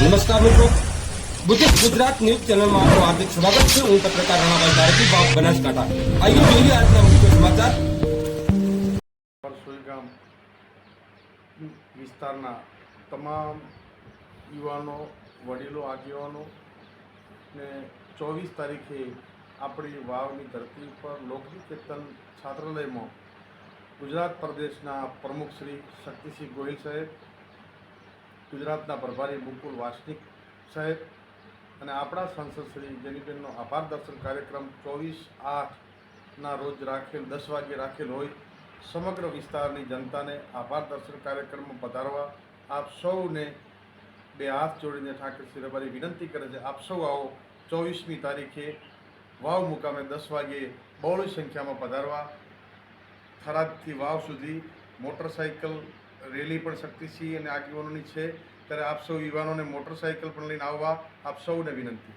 નમસ્કાર મિત્રો. Buddhist Gujarat news ચેનલમાં આપનું હાર્દિક સ્વાગત છે. હું પત્રકાર રણાભાઈ ધારકી બાપ બનાસકાંઠા. આઈએ જોઈએ આજના મુખ્ય સમાચાર. રસોઈ વિસ્તારના તમામ યુવાનો, વડીલો, આગેવાનો ને ચોવીસ તારીખે આપણી વાવની ધરતી ઉપર લોકનિકેતન છાત્રાલયમાં ગુજરાત પ્રદેશના પ્રમુખ શ્રી શક્તિસિંહ ગોહિલ સાહેબ ગુજરાતના પ્રભારી મુકુલ વાસનિક સાહેબ અને આપણા સાંસદ શ્રી જેનીબેનનો આભાર દર્શન કાર્યક્રમ ચોવીસ આઠના રોજ રાખેલ, દસ વાગે રાખેલ હોય, સમગ્ર વિસ્તારની જનતાને આભાર દર્શન કાર્યક્રમમાં પધારવા આપ સૌને બે હાથ જોડીને ઠાકર શ્રી રબારી વિનંતી કરે છે. આપ સૌ આવો ચોવીસમી તારીખે વાવ મુકામે દસ વાગે બહોળી સંખ્યામાં પધારવા. થરાદથી વાવ સુધી મોટરસાઇકલ રેલી પણ શક્તિસિંહ અને આગેવાનોની છે. ત્યારે આપ સૌ યુવાનોને મોટરસાઇકલ પણ લઈને આવવા આપ સૌને વિનંતી.